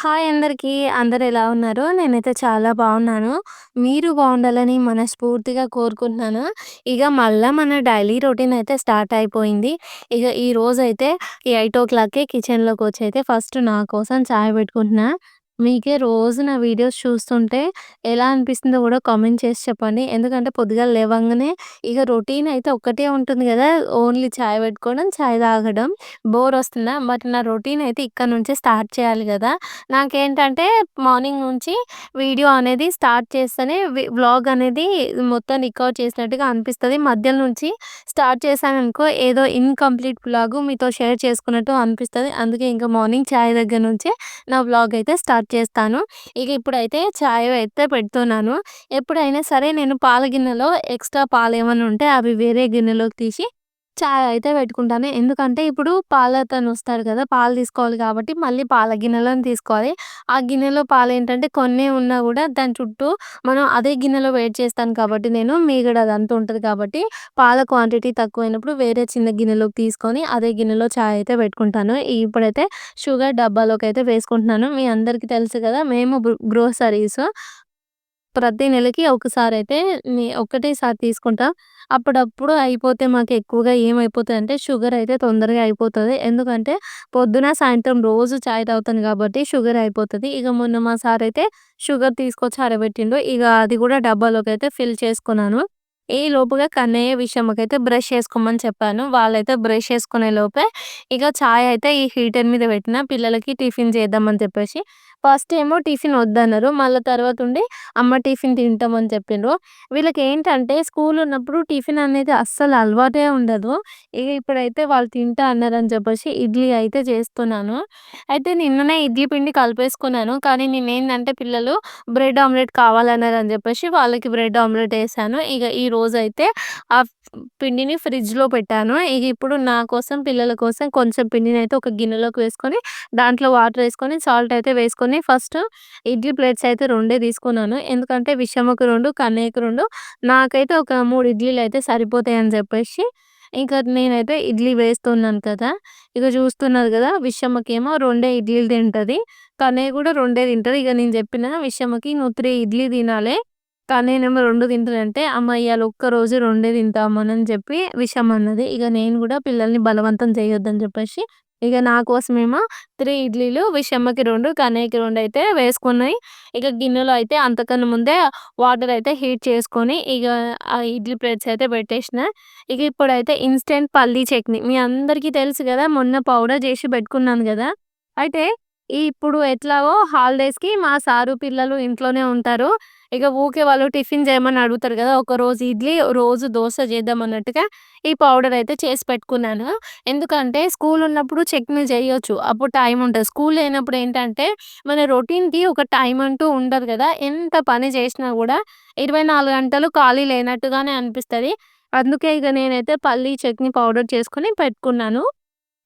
Hi అందరికీ. అందరు ఎలా ఉన్నారు? నేనైతే చాలా బాగున్నాను. మీరు బాగుండాలని మనస్ఫూర్తిగా కోరుకుంటున్నాను. ఇక మళ్ళీ మన డైలీ రొటీన్ అయితే స్టార్ట్ అయిపోయింది. ఇక ఈ రోజైతే ఈ 8:00కే కిచెన్‌లోకొచ్చైతే ఫస్ట్ నా కోసం చాయ్ పెట్టుకుంటున్నా. మీకే రోజు నా వీడియోస్ చూస్తుంటే ఎలా అనిపిస్తుందో కూడా కామెంట్ చేసి చెప్పండి. ఎందుకంటే పొద్దుగాల లేవంగానే ఇక రొటీన్ అయితే ఒక్కటే ఉంటుంది కదా! ఓన్లీ చాయ్ పెట్టుకోవడం, చాయ్ తాగడం. బోర్ వస్తుందా? బట్ నా రొటీన్ అయితే ఇక్కడి నుంచే స్టార్ట్ చేయాలి కదా! నాకేంటంటే మార్నింగ్ నుంచి వీడియో అనేది స్టార్ట్ చేస్తేనే వ్లాగ్ అనేది మొత్తం రికార్డ్ చేసినట్టుగా అనిపిస్తుంది మధ్యలో నుంచి స్టార్ట్ చేశాననుకో ఏదో ఇన్‌కంప్లీట్ బ్లాగ్ మీతో షేర్ చేసుకున్నట్టు అనిపిస్తుంది అందుకే ఇంకా మార్నింగ్ చాయ్ దగ్గర నుంచే నా వ్లాగ్ అయితే స్టార్ట్ చేస్తాను. ఇక ఇప్పుడైతే చాయ్ అయితే పెడుతున్నాను. ఎప్పుడైనా సరే నేను పాల గిన్నెలో ఎక్స్‌ట్రా పాలు ఏమైనా ఉంటే అవి వేరే గిన్నెలోకి తీసి చాయ్ అయితే పెట్టుకుంటాను. ఎందుకంటే ఇప్పుడు పాలతను కదా! పాలు తీసుకోవాలి కాబట్టి మళ్ళీ పాల గిన్నెలోనే తీసుకోవాలి. ఆ గిన్నెలో పాలేంటంటే కొన్నే ఉన్నా కూడా దాని చుట్టూ మనం అదే గిన్నెలో వేడి చేస్తాను కాబట్టి నేను మీగడ అదంతా ఉంటది కాబట్టి పాల క్వాంటిటీ తక్కువైనప్పుడు వేరే చిన్న గిన్నెలోకి తీసుకొని అదే గిన్నెలో చాయ్ అయితే పెట్టుకుంటాను. ఇప్పుడైతే షుగర్ డబ్బాలోకైతే వేసుకుంటున్నాను. మీ అందరికీ తెలుసు కదా! మేము గ్రోసరీస్ ప్రతి నెలకి ఒకసారైతే నే ఒకటేసారి తీసుకుంటాం. అప్పుడప్పుడు అయిపోతే మాకు ఎక్కువగా ఏమైపోతదంటే షుగర్ అయితే తొందరగా అయిపోతది. ఎందుకంటే పొద్దున, సాయంత్రం రోజు చాయ్ తాగుతాను కాబట్టి షుగర్ అయిపోతది. ఇక మొన్న మా సార్ అయితే షుగర్ తీసుకొచ్చి ఆరబెట్టిండు. ఇక అది కూడా డబ్బాలోకైతే ఫిల్ చేసుకున్నాను. ఈ లోపుగా కన్నయ్య, విషమ్మకైతే బ్రష్ చేసుకోమని చెప్పాను. వాళ్ళైతే బ్రష్ చేసుకునే లోపే ఇక చాయ్ అయితే ఈ హీటర్ మీద పెట్టిన పిల్లలకి టిఫిన్ చేద్దామని చెప్పేసి. ఫస్ట్ ఏమో టిఫిన్ వద్దన్నారు. మళ్ళీ తర్వాత ఉండి అమ్మ టిఫిన్ తింటామని చెప్పిండ్రు. వీళ్ళకి ఏంటంటే స్కూల్ ఉన్నప్పుడు టిఫిన్ అనేది అస్సలు అలవాటే ఉండదు. ఇక ఇప్పుడైతే వాళ్ళు తింటా అన్నారని చెప్పేసి ఇడ్లీ అయితే చేస్తున్నాను. అయితే నిన్ననే ఇడ్లీ పిండి కలిపేసుకున్నాను. కానీ నేను ఏంటంటే పిల్లలు బ్రెడ్ ఆమ్లెట్ కావాలన్నారని చెప్పేసి వాళ్ళకి బ్రెడ్ ఆమ్లెట్ వేసాను ఇక ఈ రోజు అయితే ఆ పిండిని ఫ్రిడ్జ్‌లో పెట్టాను. ఇక ఇప్పుడు నా కోసం, పిల్లల కోసం కొంచెం పిండిని అయితే ఒక గిన్నెలోకి వేసుకొని దాంట్లో వాటర్ వేసుకొని సాల్ట్ అయితే వేసుకొని ఫస్ట్ ఇడ్లీ ప్లేట్స్ అయితే రెండే తీసుకున్నాను. ఎందుకంటే విషమ్మకు రెండు కన్నయ్యకు రెండు నాకైతే ఒక మూడు ఇడ్లీలు అయితే సరిపోతాయని చెప్పేసి ఇంకా నేనైతే ఇడ్లీ వేస్తున్నాను కదా! ఇక చూస్తున్నారు కదా! విషమ్మకేమో రెండే ఇడ్లీలు తింటది. కన్నయ్య కూడా రెండే తింటది. ఇక నేను చెప్పిన విషమ్మకి "నువ్వు త్రీ ఇడ్లీ తినాలి కన్నయ్యనేమో రెండు తింటానంటే అమ్మ ఇవాళ ఒక్కరోజు రెండే తింటామని చెప్పి విషమ్ అన్నది. ఇక నేను కూడా పిల్లల్ని బలవంతం చేయొద్దని చెప్పేసి ఇక నా కోసమేమో త్రీ ఇడ్లీలు, విషమ్మకి రెండు కన్నయ్యకి రెండు అయితే వేసుకున్నాయి. ఇక గిన్నెలో అయితే అంతకన్నా ముందే వాటర్ అయితే హీట్ చేసుకొని ఇక ఆ ఇడ్లీ ప్లేట్స్ అయితే పెట్టేసిన. ఇక ఇప్పుడైతే ఇన్స్టెంట్ పల్లీ చట్నీ మీ అందరికీ తెలుసు కదా! మొన్న పౌడర్ చేసి పెట్టుకున్నాను కదా! అయితే ఇప్పుడు ఎట్లాగో హాలిడేస్‌కి మా సారు, పిల్లలు ఇంట్లోనే ఉంటారు. ఇక ఊకే వాళ్ళు టిఫిన్ చేయమని అడుగుతారు కదా! ఒక రోజు ఇడ్లీ, రోజు దోశ చేద్దాం అన్నట్టుగా ఈ పౌడర్ అయితే చేసి పెట్టుకున్నాను. ఎందుకంటే స్కూల్ ఉన్నప్పుడు చట్నీ చేయొచ్చు. అప్పుడు టైం ఉంటుంది స్కూల్ లేనప్పుడు ఏంటంటే మన రొటీన్‌కి ఒక టైం అంటూ ఉండదు కదా! ఎంత పని చేసినా కూడా 24 గంటలు ఖాళీ లేనట్టుగానే అనిపిస్తుంది అందుకే ఇక నేనైతే పల్లీ చట్నీ పౌడర్ చేసుకొని పెట్టుకున్నాను.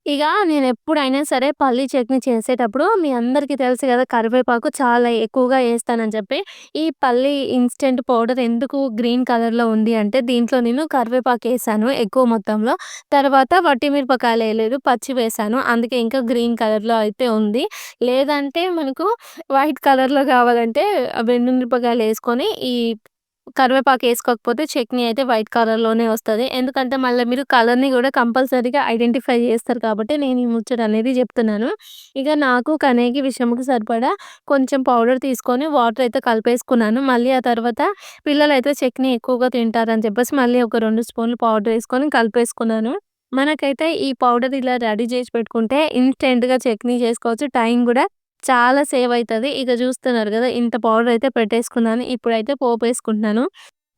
ఇక నేను ఎప్పుడైనా సరే పల్లీ చట్నీ చేసేటప్పుడు మీ అందరికీ తెలుసు కదా! కరివేపాకు చాలా ఎక్కువగా వేస్తానని చెప్పి. ఈ పల్లీ ఇన్స్టెంట్ పౌడర్ ఎందుకు గ్రీన్ కలర్‌లో ఉంది అంటే దీంట్లో నేను కరివేపాకు వేసాను ఎక్కువ మొత్తంలో. తర్వాత వట్టిమిరపకాయలు మిరపకాయలు పచ్చి వేసాను. అందుకే ఇంకా గ్రీన్ కలర్‌లో అయితే ఉంది. లేదంటే మనకు వైట్ కలర్‌లో కావాలంటే వెండు మిరపకాయలు వేసుకొని ఈ కరివేపాకు వేసుకోకపోతే చట్నీ అయితే వైట్ కలర్‌లోనే వస్తుంది ఎందుకంటే మళ్ళీ మీరు కలర్‌ని కూడా కంపల్సరీగా ఐడెంటిఫై చేస్తారు కాబట్టి నేను ఈ ముచ్చట అనేది చెప్తున్నాను. ఇక నాకు, కనేకి విషయంకి సరిపడా కొంచెం పౌడర్ తీసుకొని వాటర్ అయితే కలిపేసుకున్నాను. మళ్ళీ ఆ తర్వాత పిల్లలైతే చట్నీ ఎక్కువగా తింటారని చెప్పేసి మళ్ళీ ఒక రెండు స్పూన్లు పౌడర్ వేసుకొని కలిపేసుకున్నాను. మనకైతే ఈ పౌడర్ ఇలా రెడీ చేసి పెట్టుకుంటే ఇన్స్టెంట్గా చట్నీ చేసుకోవచ్చు. టైం కూడా చాలా సేవ్ అవుతుంది ఇక చూస్తున్నారు కదా! ఇంత పౌడర్ అయితే పెట్టేసుకున్నాను. ఇప్పుడైతే పోపు వేసుకుంటున్నాను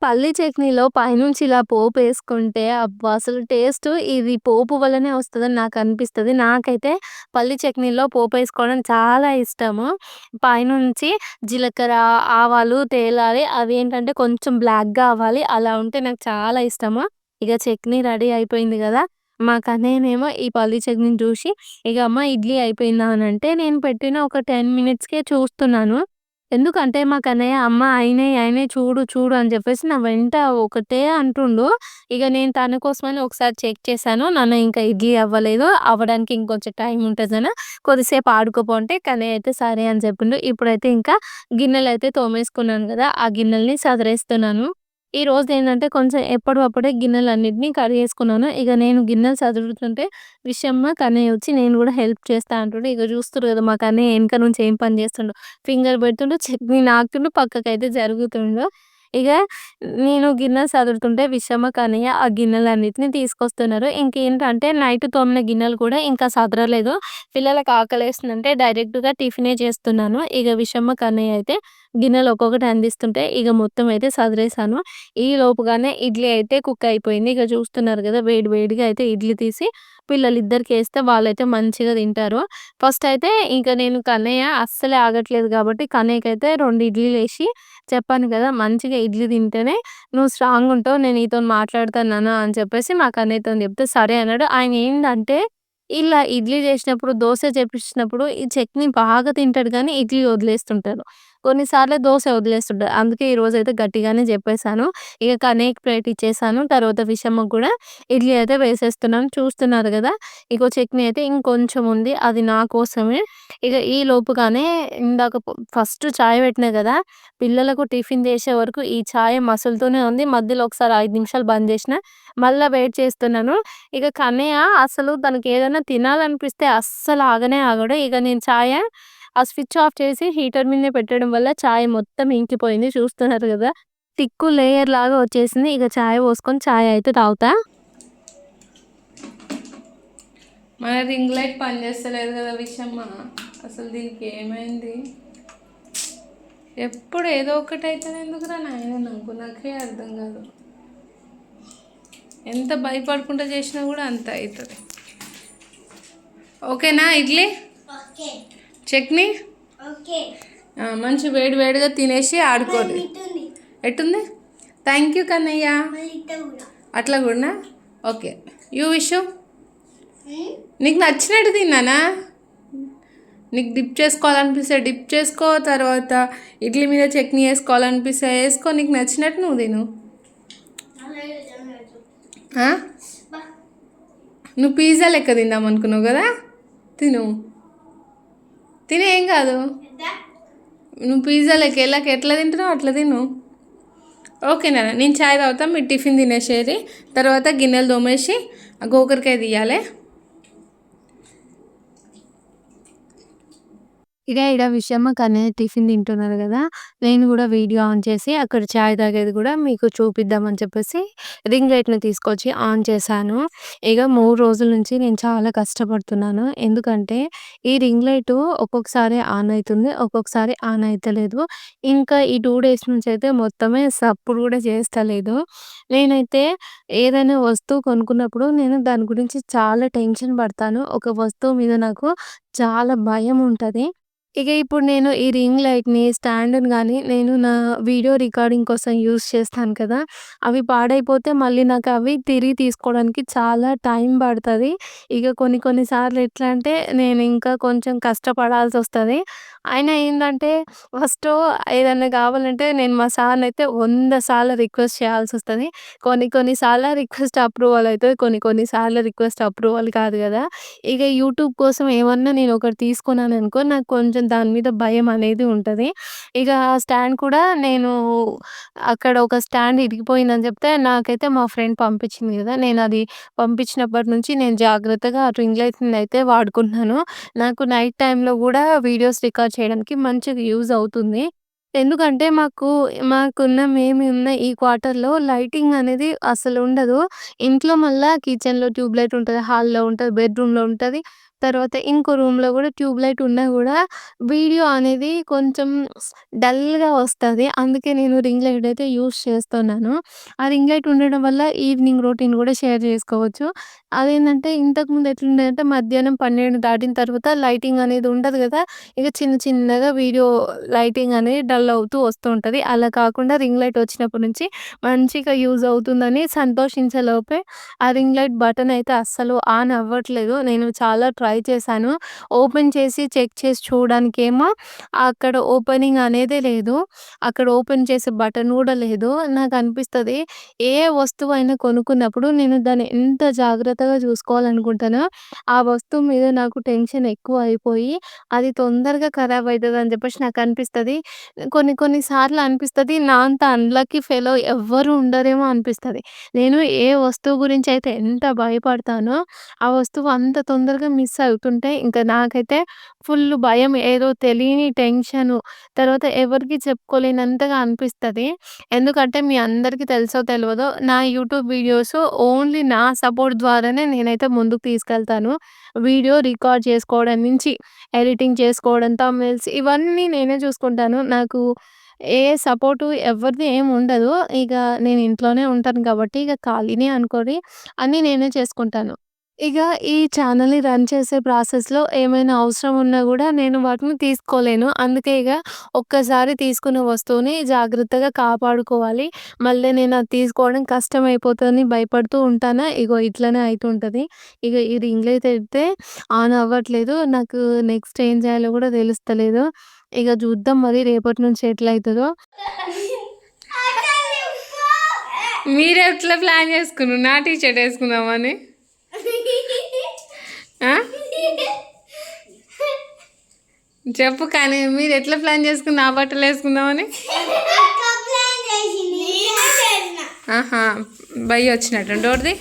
పల్లీ చట్నీలో పైనుంచి ఇలా పోపు వేసుకుంటే అబ్బా! అసలు టేస్ట్ ఇది పోపు వల్లనే వస్తుందని నాకు అనిపిస్తుంది నాకైతే పల్లీ చట్నీలో పోపు వేసుకోవడం చాలా ఇష్టము. పైనుంచి జీలకర్ర, ఆవాలు తేలాలి. అవి ఏంటంటే కొంచెం బ్లాక్‌గా అవ్వాలి. అలా ఉంటే నాకు చాలా ఇష్టము. ఇక చట్నీ రెడీ అయిపోయింది కదా! మా కన్నయ్యనేమో ఈ పల్లీ చట్నీని చూసి ఇక అమ్మ ఇడ్లీ అయిపోయిందా అని అంటే నేను పెట్టిన ఒక 10 మినిట్స్‌కే చూస్తున్నాను. ఎందుకంటే మా కన్నయ్య "అమ్మ అయినాయి అయినాయి చూడు, చూడు" అని చెప్పేసి నా వెంట ఒకటే అంటుండు. ఇక నేను తన కోసమని ఒకసారి చెక్ చేశాను. నన్ను ఇంకా ఇడ్లీ అవ్వలేదు. అవ్వడానికి ఇంకొంచెం టైం ఉంటుందని కొద్దిసేపు ఆడుకోపో అంటే కన్నయ్య అయితే సరే అని చెప్పిండు. ఇప్పుడైతే ఇంకా గిన్నెలు అయితే తోమేసుకున్నాను కదా ఆ గిన్నెలని సదరేస్తున్నాను ఈ రోజు ఏంటంటే కొంచెం ఎప్పటివప్పుడే కర్రీ కడిగేసుకున్నాను. ఇక నేను గిన్నెలు చదువుతుంటే విషయమ్మ, కన్నయ్య వచ్చి నేను కూడా హెల్ప్ చేస్తా అంటుండే ఇక చూస్తుర్రు కదా మా కన్నయ్య వెనక నుంచి ఏం పని చేస్తుండో. ఫింగర్ పెడుతుండు, చట్నీ నాకుతుండు, పక్కకైతే జరుగుతుండు. ఇక నేను గిన్నెలు చదువుతుంటే విషయమ్మ, కన్నయ్య ఆ గిన్నెలన్నిటిని తీసుకొస్తున్నారు. ఇంకేంటంటే నైట్ తోమిన గిన్నెలు కూడా ఇంకా సదరలేదు. ఆకలి ఆకలేస్తుందంటే డైరెక్ట్‌గా టిఫినే చేస్తున్నాను. ఇక విషయమ్మ, కన్నయ్య అయితే గిన్నెలు ఒక్కొక్కటి అందిస్తుంటే ఇక మొత్తం అయితే సదిరేసాను ఈ లోపుగానే ఇడ్లీ అయితే కుక్ అయిపోయింది. ఇక చూస్తున్నారు కదా వేడి వేడిగా అయితే ఇడ్లీ తీసి పిల్లలు ఇద్దరికి వేస్తే వాళ్ళైతే మంచిగా తింటారు. ఫస్ట్ అయితే ఇంక నేను కన్నయ్య అస్సలే ఆగట్లేదు కాబట్టి కణయక్ అయితే రెండు ఇడ్లీలు వేసి చెప్పాను కదా మంచిగా ఇడ్లీ తింటేనే నువ్వు స్ట్రాంగ్ ఉంటావు. నేను నీతోని మాట్లాడతాను నాన్న అని చెప్పేసి మా కన్నయ్యతో చెప్తే సరే అన్నాడు. ఆయన ఏంటంటే ఇలా ఇడ్లీ చేసినప్పుడు, దోశ చేపించినప్పుడు ఈ చట్నీ బాగా తింటాడు కానీ ఇడ్లీ వదిలేస్తుంటాడు. కొన్నిసార్లు దోశ వదిలేస్తుంటారు అందుకే ఈరోజైతే గట్టిగానే చెప్పేసాను. ఇక కనేక్ ప్లేట్ ఇచ్చేసాను. తర్వాత విషమ్మకి కూడా ఇడ్లీ అయితే వేసేస్తున్నాను. చూస్తున్నారు కదా ఇగో చట్నీ అయితే ఇంకొంచెం ఉంది. అది నా కోసమే. ఇక ఈ లోపుగానే ఇందాక ఫస్ట్ చాయ్ పెట్టినా కదా పిల్లలకు టిఫిన్ చేసే వరకు ఈ చాయ్ మసులుతూనే ఉంది. మధ్యలో ఒకసారి ఐదు నిమిషాలు బంద్ చేసినా, మళ్ళీ వెయిట్ చేస్తున్నాను. ఇక కన్నయ్య అసలు తనకి ఏదైనా తినాలనిపిస్తే అస్సలు ఆగనే ఆగడు. ఇక నేను చాయ్ ఆ స్విచ్ ఆఫ్ చేసి హీటర్ మీదనే పెట్టడం వల్ల చాయ్ మొత్తం ఇంకిపోయింది. చూస్తున్నారు కదా తిక్కు లేయర్ లాగా వచ్చేసింది. ఇక చాయ్ పోసుకొని చాయ్ అయితే తాగుతా. మన రింగ్ లైట్ పనిచేస్తలేదు కదా విషమ్మ అసలు దీనికి ఏమైంది ఎప్పుడు ఏదో ఒకటి అవుతుంది ఎందుకురా నాయన నాకు నాకే అర్థం కాదు ఎంత భయపడకుండా చేసినా కూడా అంత అవుతుంది ఓకేనా ఇడ్లీ చట్నీ మంచి వేడి వేడిగా తినేసి ఆడుకోండి. ఎట్టుంది? Thank you Kannayya. అట్లా కూడా? ఓకే యూ విషు నీకు నచ్చినట్టు తిన్నానా? నీకు డిప్ చేసుకోవాలనిపిస్తే డిప్ చేసుకో తర్వాత ఇడ్లీ మీద చట్నీ వేసుకోవాలనిపిస్తే వేసుకో నీకు నచ్చినట్టు నువ్వు తిను. నువ్వు పిజ్జా లెక్క తిందాం అనుకున్నావు కదా? తిను. తినే ఏం కాదు. నువ్వు పిజ్జా లెక్క వెళ్ళాక ఎట్లా తింటున్నావు అట్లా తిను. ఓకేనా నేను చాయ్ తాగుతా మీరు టిఫిన్ తినేసేది. తర్వాత గిన్నెలు తోమేసి గోకరకాయ తీయాలి. ఇక ఈడ విషయమ్మ, కన్నయ్య టిఫిన్ తింటున్నారు కదా నేను కూడా వీడియో ఆన్ చేసి అక్కడ చాయ్ తాగేది కూడా మీకు చూపిద్దామని చెప్పేసి రింగ్ లైట్‌ని తీసుకొచ్చి ఆన్ చేశాను. ఇక మూడు రోజుల నుంచి నేను చాలా కష్టపడుతున్నాను. ఎందుకంటే ఈ రింగ్ లైట్ ఒక్కొక్కసారి ఆన్ అవుతుంది ఒక్కొక్కసారి ఆన్ అవుతలేదు ఇంకా ఈ టూ డేస్ నుంచి అయితే మొత్తమే సప్పుడు కూడా చేస్తలేదు. నేనైతే ఏదైనా వస్తువు కొనుక్కున్నప్పుడు నేను దాని గురించి చాలా టెన్షన్ పడతాను. ఒక వస్తువు మీద నాకు చాలా భయం ఉంటుంది ఇక ఇప్పుడు నేను ఈ రింగ్ లైట్‌ని, స్టాండ్‌ని కానీ నేను నా వీడియో రికార్డింగ్ కోసం యూస్ చేస్తాను కదా! అవి పాడైపోతే మళ్ళీ నాకు అవి తిరిగి తీసుకోవడానికి చాలా టైం పడుతుంది ఇక కొన్ని కొన్ని సార్లు ఎట్లా అంటే నేను ఇంకా కొంచెం కష్టపడాల్సి వస్తుంది అయినా ఏందంటే ఫస్టు ఏదన్నా కావాలంటే నేను మా సార్ని అయితే వంద సార్లు రిక్వెస్ట్ చేయాల్సొస్తది. కొన్ని కొన్ని సార్లు రిక్వెస్ట్ అప్రూవల్ అయితది. కొన్ని కొన్ని సార్లు రిక్వెస్ట్ అప్రూవల్ కాదు కదా ఇక యూట్యూబ్ కోసం ఏమన్నా నేను ఒకటి తీసుకున్నాననుకో నాకు కొంచెం దాని మీద భయం అనేది ఉంటది. ఇక ఆ స్టాండ్ కూడా నేను అక్కడ ఒక స్టాండ్ ఇరిగిపోయిందని చెప్తే నాకైతే మా ఫ్రెండ్ పంపించింది కదా నేను అది పంపించినప్పటి నుంచి నేను జాగ్రత్తగా ఆ రింగ్ లైట్‌ని అయితే వాడుకుంటున్నాను. నాకు నైట్ టైమ్‌లో కూడా వీడియోస్ రికార్డ్ చేయడానికి మంచిగా యూజ్ అవుతుంది. ఎందుకంటే మాకు మాకున్న మేము ఉన్న ఈ క్వార్టర్‌లో లైటింగ్ అనేది అసలుండదు. ఇంట్లో మళ్ళా కిచెన్‌లో ట్యూబ్ లైట్ ఉంటది. హాల్‌లో ఉంటది. బెడ్‌రూమ్‌లో ఉంటది. తర్వాత ఇంకో రూమ్‌లో గూడా ట్యూబ్ లైట్ ఉన్నా గూడా వీడియో అనేది కొంచెం డల్‌గా వస్తది. అందుకే నేను రింగ్ లైట్ అయితే యూజ్ చేస్తున్నాను. ఆ రింగ్ లైట్ ఉండడం వల్ల ఈవినింగ్ రొటీన్ గూడా షేర్ చేసుకోవచ్చు. అదేంటంటే ఇంతకుముందు ఎట్లుండేదంటే మధ్యాహ్నం 12 దాటిన తర్వాత లైటింగ్ అనేది ఉండదు గదా! ఇక చిన్న చిన్నగా వీడియో లైటింగ్ అనేది డల్ అవుతూ వస్తూ ఉంటది. అలా కాకుండా రింగ్ లైట్ వచ్చినప్పటి నుంచి మంచిగా యూజ్ అవుతుందని సంతోషించే లోపే ఆ రింగ్ లైట్ బటన్ అయితే అస్సలు ఆన్ అవ్వట్లేదు. నేను చాలా ట్రై ట్రై చేశాను. ఓపెన్ చేసి చెక్ చేసి చూడడానికేమో అక్కడ ఓపెనింగ్ అనేదే లేదు. అక్కడ ఓపెన్ చేసే బటన్ కూడా లేదు. నాకు అనిపిస్తుంది ఏ వస్తువు అయినా కొనుక్కున్నప్పుడు నేను దాన్ని ఎంత జాగ్రత్తగా చూసుకోవాలనుకుంటానో, ఆ వస్తువు మీద నాకు టెన్షన్ ఎక్కువ అయిపోయి, అది తొందరగా ఖరాబ్ అవుతుంది అని చెప్పేసి నాకు నాకనిపిస్తది. కొన్ని కొన్ని సార్లు అనిపిస్తది నా అంత అన్‌లక్కీ ఫెలో ఎవ్వరు ఉండరేమో అనిపిస్తది. నేను ఏ వస్తువు గురించి అయితే ఎంత భయపడతానో, ఆ వస్తువు అంత తొందరగా మిస్ అవుతుంటే ఇంకా నాకైతే ఫుల్ భయం. ఏదో తెలియని టెన్షను. తర్వాత ఎవరికీ చెప్పుకోలేనంతగా అనిపిస్తది. ఎందుకంటే మీ అందరికీ తెలుసో తెలవదో నా యూట్యూబ్ వీడియోస్ ఓన్లీ నా సపోర్ట్ ద్వారానే నేనైతే ముందుకు తీసుకెళ్తాను. వీడియో రికార్డ్ చేసుకోవడం నుంచి, ఎడిటింగ్ చేసుకోవడం, థంబ్‌నెయిల్స్ ఇవన్నీ నేనే చూసుకుంటాను. నాకు ఏ సపోర్టు ఎవరిది ఏమి ఉండదు. ఇక నేను ఇంట్లోనే ఉంటాను కాబట్టి ఇక ఖాళీనే అనుకోని అన్నీ నేనే చేసుకుంటాను. ఇక ఈ ఛానల్ని రన్ చేసే ప్రాసెస్‌లో ఏమైనా అవసరం ఉన్నా కూడా నేను వాటిని తీసుకోలేను. అందుకే ఇక ఒక్కసారి తీసుకున్న వస్తువుని జాగ్రత్తగా కాపాడుకోవాలి. మళ్ళీ నేను అది తీసుకోవడం కష్టమైపోతదని భయపడుతూ ఉంటానా, ఇగో ఇట్లనే అవుతుంటుంది ఇక ఈ రింగ్ అయితే ఆన్ అవ్వట్లేదు. నాకు నెక్స్ట్ ఏం చేయాలో కూడా తెలుస్తలేదు. ఇక చూద్దాం మరి రేపటి నుంచి ఎట్లయితుందో మీరు ఎట్లా ప్లాన్ చేసుకున్నారు నా టీచర్ వేసుకుందామని ఏసుకుందామని? ఆ? చెప్పు కానీ మీరెట్లా ప్లాన్ చేసుకుర్రు నా. నేనే చేసిన. ఆహా! భయ్య వచ్చినట్టు డోర్‌ది.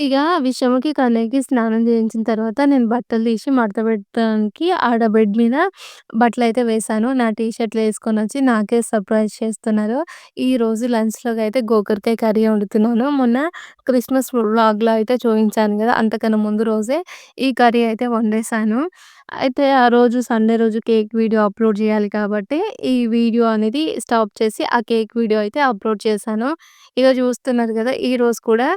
ఇక విషమకి, కన్నయ్యకి స్నానం చేయించిన తర్వాత నేను బట్టలు తీసి మడతబెట్టడానికి ఆడ బెడ్ మీద బట్టలైతే వేశాను. నా టీ షర్ట్‌లు ఏసుకొనొచ్చి నాకే సర్ప్రైజ్ చేస్తున్నారు. ఈరోజు అయితే గోకరకాయ కర్రీ వండుతున్నాను. మొన్న క్రిస్మస్ వ్లాగ్‌లో అయితే చూయించాను కదా అంతకన్నా ముందు రోజే ఈ కర్రీ అయితే వండేశాను. అయితే ఆ రోజు సండే రోజు కేక్ వీడియో అప్‌లోడ్ చేయాలి కాబట్టి, ఈ వీడియో అనేది స్టాప్ చేసి ఆ కేక్ వీడియో అయితే అప్‌లోడ్ చేశాను. ఇక చూస్తున్నారు కదా ఈరోజు కూడా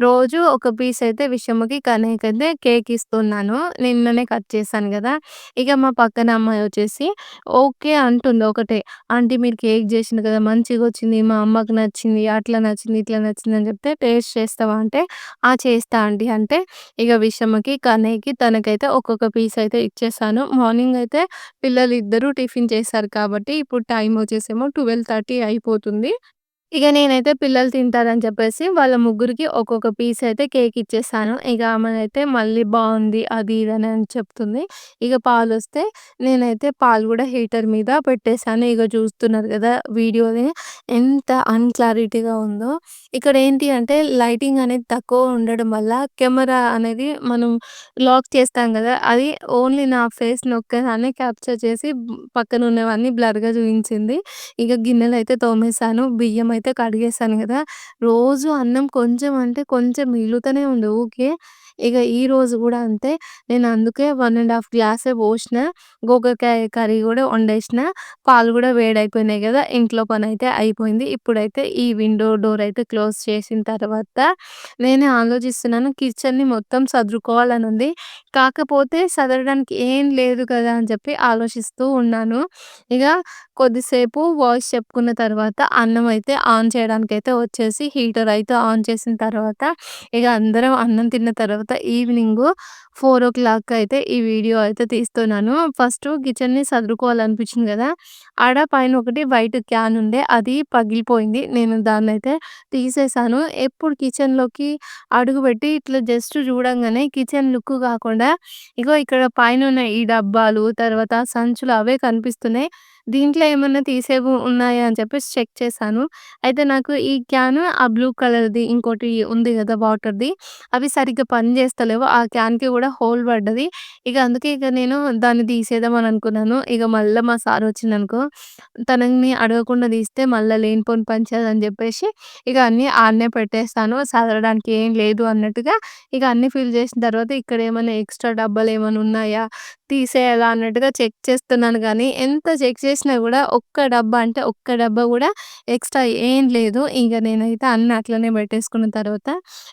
రోజు ఒక పీస్ అయితే విషమకి, అయితే కేక్ ఇస్తున్నాను. నిన్ననే కట్ చేశాను కదా ఇక మా పక్కన అమ్మాయి వచ్చేసి ఓకే అంటుంది ఒకటే. ఆంటీ మీరు కేక్ చేసింది కదా! మంచిగా వచ్చింది మా అమ్మకి నచ్చింది. అట్లా నచ్చింది, ఇట్లా నచ్చింది అని చెప్తే టేస్ట్ చేస్తావా అంటే, ఆ చేస్తా ఆంటీ అంటే ఇక విషమ్మకి కన్నయ్యకి తనకైతే ఒక్కొక్క పీస్ అయితే చేశాను మార్నింగ్ అయితే పిల్లలిద్దరూ టిఫిన్ చేశారు కాబట్టి ఇప్పుడు టైం వచ్చేసేమో 12:30 అయిపోతుంది. ఇక నేనైతే పిల్లలు తింటారని చెప్పేసి వాళ్ళ ముగ్గురికి ఒక్కొక్క పీస్ అయితే కేక్ ఇచ్చేసాను. ఇక ఆమెనైతే మళ్ళీ బాగుంది అది ఇది అని చెప్తుంది. పాలు వస్తే నేనైతే పాలు కూడా హీటర్ మీద పెట్టేసాను. ఇక చూస్తున్నారు కదా వీడియోని ఎంత అన్‌క్లారిటీగా ఉందో. ఇక్కడ ఏంటి అంటే లైటింగ్ అనేది తక్కువ ఉండడం వల్ల కెమెరా అనేది మనం లాక్ చేస్తాం కదా అది ఓన్లీ నా ఫేస్ నొక్కదాన్ని క్యాప్చర్ చేసి పక్కన ఉన్నవన్నీ బ్లర్‌గా చూపించింది ఇక గిన్నెలు అయితే తోమేసాను. బియ్యం అయితే కడిగేస్తాను కదా రోజు అన్నం కొంచెం అంటే కొంచెం మిగులుతూనే ఉంది ఊకే. ఇక ఈరోజు కూడా అంతే. నేను అందుకే వన్ అండ్ హాఫ్ గ్లాసే పోసిన గోకరకాయ కర్రీ కూడా వండేసిన. పాలు కూడా వేడైపోయినాయి కదా ఇంట్లో పని అయితే అయిపోయింది. ఇప్పుడైతే ఈ విండో డోర్ అయితే క్లోజ్ చేసిన తర్వాత నేనే ఆలోచిస్తున్నాను కిచెన్‌ని మొత్తం సదురుకోవాలని ఉంది. కాకపోతే సదరడానికి ఏం లేదు కదా! అని చెప్పి ఆలోచిస్తూ ఉన్నాను. ఇక కొద్దిసేపు వాయిస్ చెప్పుకున్న తర్వాత అన్నం అయితే ఆన్ చేయడానికి అయితే వచ్చేసి హీటర్ అయితే ఆన్ చేసిన తర్వాత ఇక అందరం అన్నం తిన్న తర్వాత ఈవెనింగ్ ఫోర్ ఓ క్లాక్ అయితే ఈ వీడియో అయితే తీస్తున్నాను. ఫస్ట్ కిచెన్‌ని సర్దుకోవాలనిపించింది కదా ఆడ పైన ఒకటి వైట్ క్యాన్ ఉండే అది పగిలిపోయింది. నేను దాన్నైతే తీసేసాను. ఎప్పుడు కిచెన్‌లోకి అడుగుపెట్టి ఇట్లా జస్ట్ చూడంగానే కిచెన్ లుక్ కాకుండా ఇగో ఇక్కడ పైన ఉన్న ఈ డబ్బాలు, తర్వాత సంచులు అవే కనిపిస్తున్నాయి. దీంట్లో ఏమన్నా తీసేవి ఉన్నాయా అని చెప్పేసి చెక్ చేశాను. అయితే నాకు ఈ క్యాను ఆ బ్లూ కలర్‌ది ఇంకోటి ఉంది గదా! వాటర్‌ది అవి సరిగ్గా పనిచేస్తలేవు. ఆ క్యాన్‌కి కూడా హోల్ పడ్డది. ఇక అందుకే ఇక నేను దాన్ని తీసేద్దామని అనుకున్నాను. ఇక మళ్ళా మా సార్ వచ్చిండనుకో తనని అడగకుండా తీస్తే మళ్ళా లేనిపోని పని చేయాలని చెప్పేసి ఇక అన్నీ ఆడనే పెట్టేస్తాను. సదరడానికి ఏం లేదు అన్నట్టుగా ఇక అన్నీ ఫిల్ చేసిన తర్వాత ఇక్కడ ఏమన్నా ఎక్స్‌ట్రా డబ్బాలు ఏమైనా ఉన్నాయా? తీసేయాలా అన్నట్టుగా చెక్ చేస్తున్నాను గానీ, ఎంత చెక్ చేసినా గూడా ఒక్క డబ్బా అంటే ఒక్క డబ్బా కూడా ఎక్స్‌ట్రా ఏం లేదు. ఇంక నేనైతే అన్నీ అట్లనే పెట్టేసుకున్న తర్వాత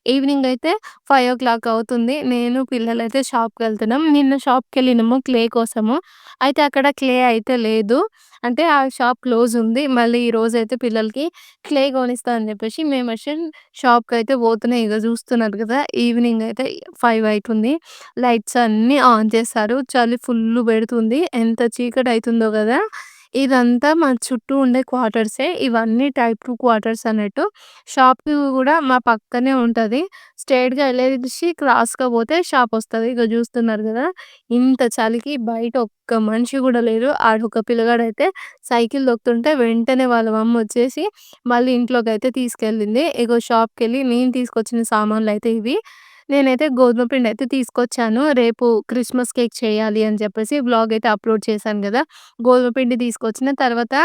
ఈవినింగ్ అయితే 5:00 అవుతుంది. నేను పిల్లలైతే షాప్‌కెళ్తున్నాం. నిన్న షాప్కి వెళ్ళినాము క్లే కోసము. అయితే అక్కడ క్లే అయితే లేదు. అంటే ఆ షాప్ క్లోజ్ ఉంది. మళ్ళీ ఈరోజైతే పిల్లలకి క్లే కొనిస్తా అని జెప్పేసి షాప్కి షాప్‌కైతే పోతున్నాం. ఇగ చూస్తున్నారు కదా ఈవినింగ్ అయితే 5 అయితుంది. లైట్స్ అన్నీ ఆన్ చేశారు. చలి ఫుల్లు పెడుతుంది. ఎంత చీకటయితుందో కదా ఇదంతా మా చుట్టూ ఉండే క్వార్టర్సే. ఇవన్నీ టైప్ టూ క్వార్టర్స్ అన్నట్టు. షాప్ కూడా మా పక్కనే ఉంటుంది స్ట్రెయిట్‌గా వెళ్ళేసి క్రాస్‌గా పోతే షాప్ వస్తుంది ఇక చూస్తున్నారు కదా ఇంత చలికి బయట ఒక్క మనిషి కూడా లేరు. ఆడొక పిల్లగాడైతే సైకిల్ దొక్కుతుంటే వెంటనే వాళ్ళ మమ్మొచ్చేసి మళ్ళీ ఇంట్లోకి అయితే తీసుకెళ్ళింది. ఇగో షాప్కి వెళ్ళి నేను తీసుకొచ్చిన సామాన్లు అయితే ఇవి. నేనైతే గోధుమ పిండయితే తీసుకొచ్చాను. రేపు క్రిస్మస్ కేక్ చేయాలి అని చెప్పేసి వ్లాగ్ అయితే అప్‌లోడ్ చేశాను కదా గోధుమ పిండి తీసుకొచ్చిన తర్వాత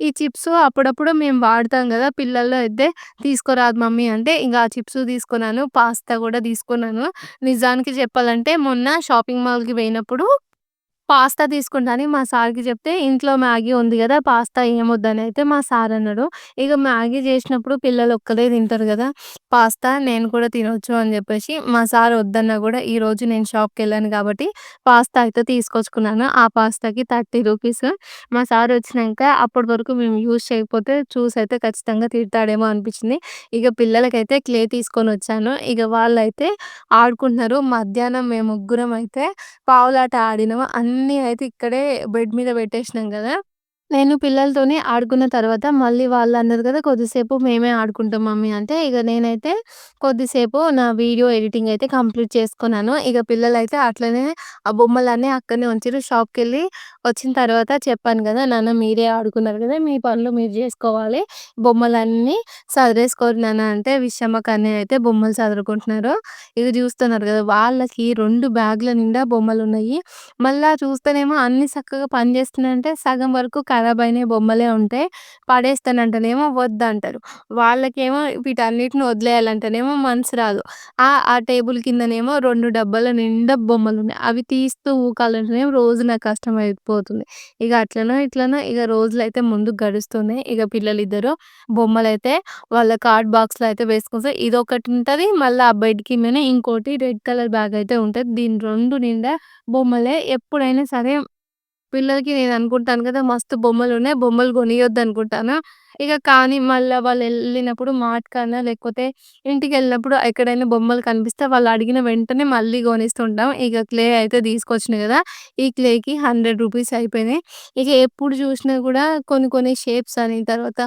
ఈ చిప్స్ అప్పుడప్పుడు మేము వాడతాం కదా పిల్లల్లో అయితే "తీసుకోరాదు మమ్మీ" అంటే ఇంకా ఆ చిప్స్ తీసుకున్నాను. పాస్తా కూడా తీసుకున్నాను. నిజానికి చెప్పాలంటే మొన్న షాపింగ్ మాల్‌కి పోయినప్పుడు పాస్తా తీసుకుంటాను మా సార్‌కి చెప్తే ఇంట్లో మ్యాగీ ఉంది కదా పాస్తా ఏమొద్దని అయితే మా సార్ అన్నాడు. ఇక మ్యాగీ చేసినప్పుడు పిల్లలు ఒక్కలే తింటారు కదా పాస్తా నేను కూడా తినొచ్చు అని చెప్పేసి మా సార్ వద్దన్నా కూడా ఈరోజు నేను షాప్కి వెళ్ళాను కాబట్టి పాస్తా అయితే తీసుకొచ్చుకున్నాను. ఆ పాస్తాకి 30 రూపీస్. మా సార్ వచ్చినాక అప్పటి వరకు మేము యూజ్ చేయకపోతే చూసి అయితే ఖచ్చితంగా తిడతాడేమో అనిపించింది. ఇక పిల్లలకైతే క్లే తీసుకొని వచ్చాను ఇక వాళ్ళైతే ఆడుకుంటున్నారు. మధ్యాహ్నం మేము ముగ్గురం అయితే పావులాట ఆడినాము. అన్ని అయితే ఇక్కడే బెడ్ మీద పెట్టేసినాం గదా! నేను పిల్లలతోనే ఆడుకున్న తర్వాత మళ్ళీ వాళ్ళన్నారు కదా కొద్దిసేపు మేమే ఆడుకుంటాం మమ్మీ అంటే, ఇక నేనైతే కొద్దిసేపు నా వీడియో ఎడిటింగ్ అయితే కంప్లీట్ చేసుకున్నాను. ఇక పిల్లలైతే అట్లనే ఆ బొమ్మలన్నీ అక్కడనే ఉంచిర్రు. షాప్‌కెళ్ళి వచ్చిన తర్వాత చెప్పాను కదా నాన్న మీరే ఆడుకున్నారు కదా మీ పనులు మీరు చేసుకోవాలి బొమ్మలన్నీ సదిరేసుకోండి నాన్న అంటే విషమ్మక్క, అయితే బొమ్మలు సదురుకుంటున్నారు. ఇక చూస్తున్నారు కదా వాళ్ళకి రెండు బ్యాగుల నిండా బొమ్మలు ఉన్నాయి మళ్ళా చూస్తేనేమో అన్నీ సక్కగా పనిచేస్తున్నాయంటే సగం వరకు ఖరాబ్ అయిన బొమ్మలే ఉంటాయి. పడేస్తానంటేనేమో వద్దంటారు. వాళ్ళకేమో వీటన్నిటిని వదిలేయాలంటేనేమో మనసు రాదు. ఆ ఆ టేబుల్ కిందనేమో రెండు డబ్బాల నిండా బొమ్మలు ఉన్నాయి అవి తీస్తూ ఊకాలంటేనేమో రోజు నాకు కష్టమైపోతుంది. ఇక అట్లనో ఇట్లనో ఇక రోజులైతే ముందుకు గడుస్తున్నాయి. ఇగ పిల్లలిద్దరూ బొమ్మలైతే వాళ్ళ కార్డ్ బాక్స్‌లో అయితే వేసుకుంటారు ఇది ఒకటి ఉంటుంది మళ్ళీ ఆ బెడ్ కిందనే ఇంకోటి రెడ్ కలర్ బ్యాగ్ అయితే ఉంటుంది దీని రెండు నిండా బొమ్మలే. ఎప్పుడైనా సరే పిల్లలకి నేను అనుకుంటాను కదా మస్తు బొమ్మలున్నాయి. బొమ్మలు కొనియొద్దు అనుకుంటాను ఇక కానీ మళ్ళా వాళ్ళెళ్ళినప్పుడు మార్ట్‌కన్నా లేకపోతే ఇంటికెళ్ళినప్పుడు ఎక్కడైనా బొమ్మలు కనిపిస్తే వాళ్ళు అడిగిన వెంటనే మళ్ళీ కొనిస్తుంటాం. ఇక క్లే అయితే తీసుకొచ్చిన కదా ఈ క్లేకి 100 రూపీస్ అయిపోయినాయి. ఇక ఎప్పుడు చూసినా కూడా కొన్ని కొన్ని షేప్స్ అని తర్వాత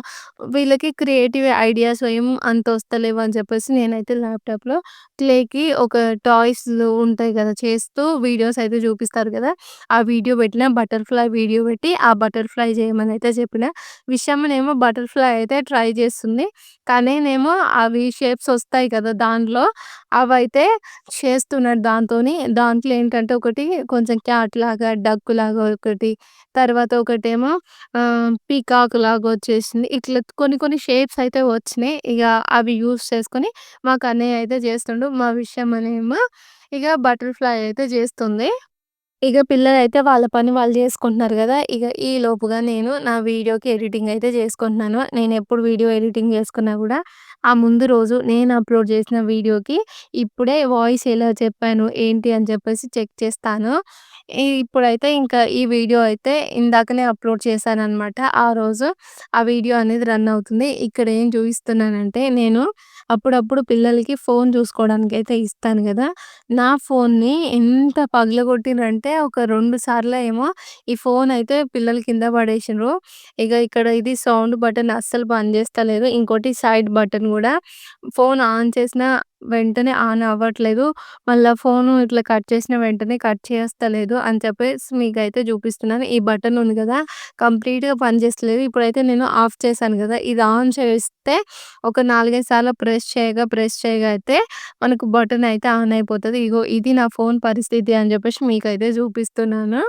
వీళ్ళకి క్రియేటివ్ ఐడియాస్ ఏం అంత వస్తలేవు అని చెప్పేసి నేనైతే ల్యాప్‌టాప్‌లో క్లేకి ఒక టాయ్స్ ఉంటాయి కదా చేస్తూ వీడియోస్ అయితే చూపిస్తారు కదా ఆ వీడియో పెట్టిన బటర్‌ఫ్లై వీడియో పెట్టి ఆ బటర్‌ఫ్లై చేయమని అయితే చెప్పిన. విషమ్మనేమో బటర్‌ఫ్లై బటర్ఫ్లై అయితే ట్రై చేస్తుంది. తనేనేమో అవి షేప్స్ వస్తాయి కదా! దాంట్లో అవైతే చేస్తున్నాడు దాంతోని. దాంట్లో ఏంటంటే ఒకటి కొంచెం క్యాట్ లాగా డక్ లాగా ఒకటి, తర్వాత ఒకటేమో పీకాక్ లాగా వచ్చేసింది. ఇట్లా కొన్ని కొన్ని షేప్స్ అయితే వచ్చినాయి. ఇక అవి యూజ్ చేసుకొని మాకు అన్నయ్య అయితే చేస్తుండు. మా విషయం అనేమో ఇక బటర్‌ఫ్లై అయితే చేస్తుంది. ఇగ పిల్లలైతే వాళ్ళ పని వాళ్ళు చేసుకుంటున్నారు కదా ఇక ఈ లోపుగా నేను నా వీడియోకి ఎడిటింగ్ అయితే చేసుకుంటున్నాను నేను ఎప్పుడు వీడియో ఎడిటింగ్ చేసుకున్నా కూడా ఆ ముందు రోజు నేను అప్‌లోడ్ చేసిన వీడియోకి ఇప్పుడే వాయిస్ ఎలా చెప్పాను, ఏంటి అని చెప్పేసి చెక్ చేస్తాను. ఇప్పుడైతే ఇంకా ఈ వీడియో అయితే ఇందాకనే అప్‌లోడ్ చేశాననమాట. ఆ రోజు ఆ వీడియో అనేది రన్ అవుతుంది. ఇక్కడ ఏం చూపిస్తున్నానంటే నేను అప్పుడప్పుడు పిల్లలకి ఫోన్ చూసుకోవడానికి అయితే ఇస్తాను కదా నా ఫోన్ని ఎంత పగలగొట్టిర్రంటే ఒక రెండు సార్లు ఏమో ఈ ఫోన్ అయితే పిల్లలు కింద పడేసిండ్రు. ఇక ఇక్కడ ఇది సౌండ్ బటన్ అస్సలు పనిచేస్తలేదు. ఇంకోటి సైడ్ బటన్ కూడా ఫోన్ ఆన్ చేసిన వెంటనే ఆన్ అవ్వట్లేదు. మళ్ళీ ఫోను ఇట్లా కట్ చేసిన వెంటనే కట్ చేస్తలేదు అని చెప్పేసి మీకైతే చూపిస్తున్నాను. ఈ బటన్ ఉంది కదా కంప్లీట్‌గా పనిచేస్తలేదు. ఇప్పుడైతే నేను ఆఫ్ చేశాను కదా ఇది ఆన్ చేస్తే ఒక 4, 5 సార్లు ప్రెస్ చేయగా, ప్రెస్ చేయగా అయితే మనకు బటన్ అయితే ఆన్ అయిపోతుంది ఇగో ఇది నా ఫోన్ పరిస్థితి అని చెప్పేసి మీకైతే చూపిస్తున్నాను.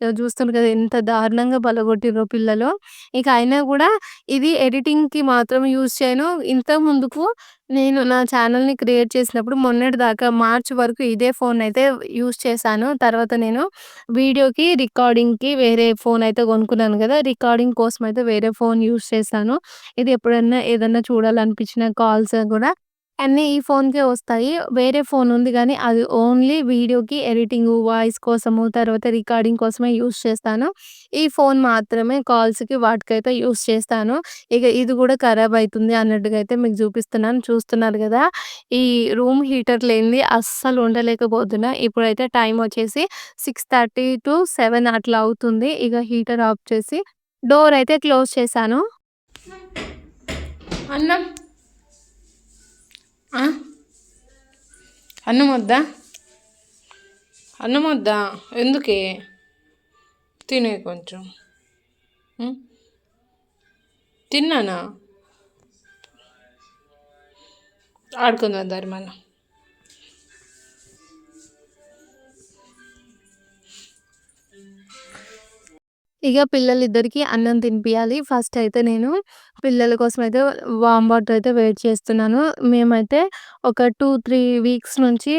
ఇగ చూస్తున్నారు కదా! ఎంత దారుణంగా పలగొట్టిర్రో పిల్లలు. ఇక అయినా కూడా ఇది ఎడిటింగ్‌కి మాత్రం యూజ్ చేయను. ఇంతకు ముందుకు నేను నా ఛానల్ని క్రియేట్ చేసినప్పుడు మొన్నటి దాకా మార్చ్ వరకు ఇదే ఫోన్ అయితే యూజ్ చేశాను. తర్వాత నేను వీడియోకి, రికార్డింగ్‌కి వేరే ఫోన్ అయితే కొనుక్కున్నాను కదా రికార్డింగ్ కోసం అయితే వేరే ఫోన్ యూజ్ చేశాను. ఇది ఎప్పుడన్నా ఏదన్నా చూడాలనిపించిన కాల్స్ కూడా అన్నీ ఈ ఫోన్‌కే వస్తాయి. వేరే ఫోన్ ఉంది గానీ అది ఓన్లీ వీడియోకి, ఎడిటింగు, వాయిస్ కోసము, తర్వాత రికార్డింగ్ కోసమే యూజ్ చేస్తాను. ఈ ఫోన్ మాత్రమే కాల్స్‌కి వాటికైతే యూజ్ చేస్తాను. ఇక ఇది గూడా ఖరాబ్ అయితుంది అన్నట్టుగా అయితే మీకు చూపిస్తున్నాను. చూస్తున్నారు గదా! ఈ రూమ్ హీటర్ లేనిది అస్సలు ఉండలేకపోతున్నా. ఇప్పుడైతే టైం వచ్చేసి 6:30-7 అట్లా అవుతుంది. ఇక హీటర్ ఆఫ్ చేసి డోర్ అయితే క్లోజ్ చేశాను. అన్నం అన్నం వద్దా అన్నం వద్దా ఎందుకే? తినే కొంచెం. తిన్నానా? ఆడుకుందాం దారి మన ఇక పిల్లలిద్దరికీ అన్నం తినిపించాలి ఫస్ట్ అయితే నేను పిల్లల కోసం అయితే వామ్ వాటర్ అయితే వెయిట్ చేస్తున్నాను. మేమైతే ఒక 2, 3 వీక్స్ నుంచి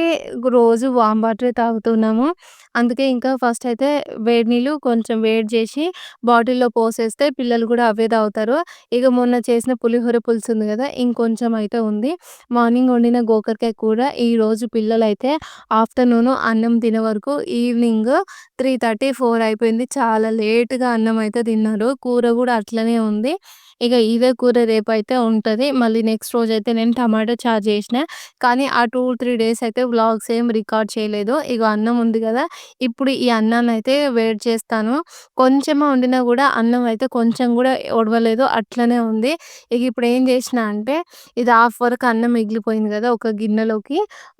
రోజు వామ్ వాటర్ తాగుతున్నాము. అందుకే ఇంకా ఫస్ట్ అయితే వేడి నీళ్ళు కొంచెం వేడి చేసి బాటిల్‌లో పోసేస్తే పిల్లలు కూడా అవే తాగుతారు. ఇక మొన్న చేసిన పులిహోర పులుసు ఉంది కదా ఇంకొంచెం అయితే ఉంది. మార్నింగ్ వండిన గోకరకాయ కూర ఈరోజు పిల్లలైతే ఆఫ్టర్‌నూన్ అన్నం తినే వరకు ఈవినింగ్ 3:30, 4 అయిపోయింది. చాలా లేట్‌గా అన్నం అయితే తిన్నారు. కూర కూడా అట్లనే ఉంది. ఇక ఇదే కూర రేపు అయితే ఉంటుంది మళ్ళీ నెక్స్ట్ రోజైతే నేను టమాటా చారు చేసిన. కానీ ఆ 2, 3 డేస్ అయితే వ్లాగ్స్ ఏం రికార్డ్ చేయలేదు. ఇగ అన్నం ఉంది కదా ఇప్పుడు ఈ అన్నాన్ని అయితే వేడి చేస్తాను. కొంచెమే వండినా కూడా అన్నం అయితే కొంచెం కూడా ఒడవలేదు. అట్లనే ఉంది. ఇక ఇప్పుడు ఏం చేసినా అంటే ఇది హాఫ్ వరకు అన్నం మిగిలిపోయింది కదా ఒక గిన్నెలోకి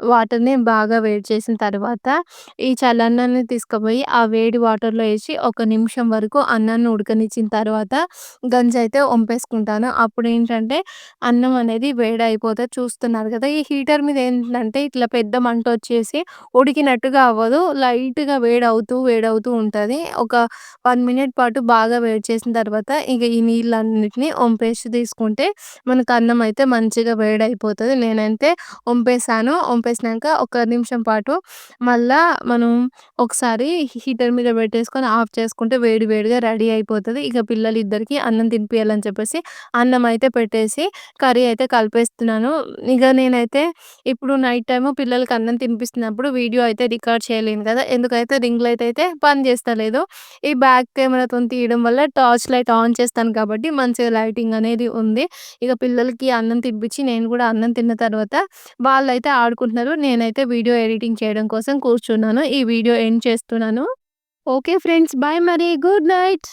వాటర్‌ని బాగా వేడి చేసిన తర్వాత ఈ చల్లన్నాన్ని తీసుకుపోయి ఆ వేడి వాటర్‌లో వేసి ఒక నిమిషం వరకు అన్నాన్ని ఉడకనిచ్చిన తర్వాత గంజి అయితే గంజయితే అప్పుడు ఏంటంటే అన్నం అనేది వేడైపోతే చూస్తున్నారు కదా! ఈ హీటర్ మీద ఏంటంటే ఇట్లా పెద్ద మంట వచ్చేసి ఉడికినట్టుగా అవ్వదు. లైట్‌గా వేడవుతూ, వేడవుతూ ఉంటుంది. ఒక వన్ మినిట్ పాటు బాగా వేడి చేసిన తర్వాత ఇక ఈ నీళ్ళన్నిటిని వంపేసి తీసుకుంటే మనకు అన్నం అయితే మంచిగా వేడైపోతుంది. నేనైతే వంపేసాను. వంపేసినాక ఒక నిమిషం పాటు మళ్ళా మనం ఒకసారి హీటర్ మీద పెట్టేసుకొని ఆఫ్ చేసుకుంటే వేడి వేడిగా రెడీ అయిపోతుంది. ఇక పిల్లలిద్దరికీ అన్నం తినిపియాలని చెప్పేసి అన్నం అయితే పెట్టేసి కర్రీ అయితే కలిపేస్తున్నాను. ఇక నేనైతే ఇప్పుడు నైట్ టైము పిల్లలకి అన్నం తినిపిస్తున్నప్పుడు వీడియో అయితే రికార్డ్ చేయలేను కదా ఎందుకైతే రింగ్ లైట్ అయితే పని చేస్తలేదు. ఈ బ్యాక్ కెమెరాతోని తీయడం వల్ల టార్చ్ లైట్ ఆన్ చేస్తాను కాబట్టి మంచిగా లైటింగ్ అనేది ఉంది. ఇక పిల్లలకి అన్నం తినిపించి నేను కూడా అన్నం తిన్న తర్వాత వాళ్ళైతే ఆడుకుంటున్నారు. నేనైతే వీడియో ఎడిటింగ్ చేయడం కోసం కూర్చున్నాను. ఈ వీడియో ఎండ్ చేస్తున్నాను. Okay friends. బాయ్ మరి. Good night.